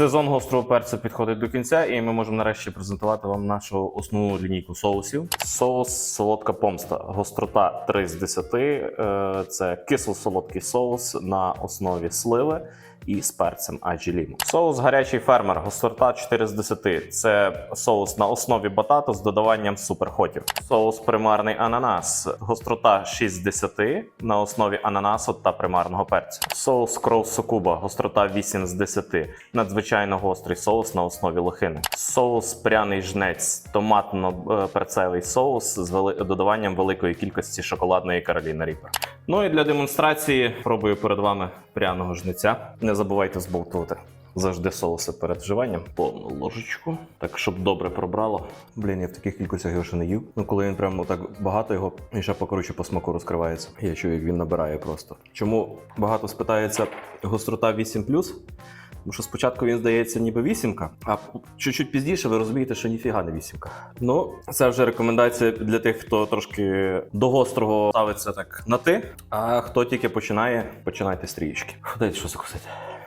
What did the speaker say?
Сезон гострого перцю підходить до кінця, і ми можемо нарешті презентувати вам нашу основну лінійку соусів. Соус солодка помста. Гострота 3 з 10. Е, Це кисло-солодкий соус на основі сливи і з перцем аджі Соус гарячий фермер, гострота 4 з 10. Це соус на основі батату з додаванням суперхотів. Соус примарний ананас, гострота 6 з 10 на основі ананасу та примарного перцю. Соус кров сокуба, гострота 8 з 10. Надзвичайно гострий соус на основі лохини. Соус пряний жнець, томатно-перцевий соус з додаванням великої кількості шоколадної Кароліна Ріпер. Ну і для демонстрації пробую перед вами пряного жниця. Не забувайте збовтувати. Завжди соуси перед вживанням. Повну ложечку. Так, щоб добре пробрало. Блін, я в таких кількостях його ще не їв. Ну, коли він прямо так багато його і ще покороче по смаку розкривається. Я чую, як він набирає просто. Чому багато спитається гострота 8 Тому що спочатку він здається ніби вісімка, а чуть-чуть пізніше ви розумієте, що ніфіга не вісімка. Ну, це вже рекомендація для тих, хто трошки до гострого ставиться так на ти. А хто тільки починає, починайте стрічки. Дайте що закусити.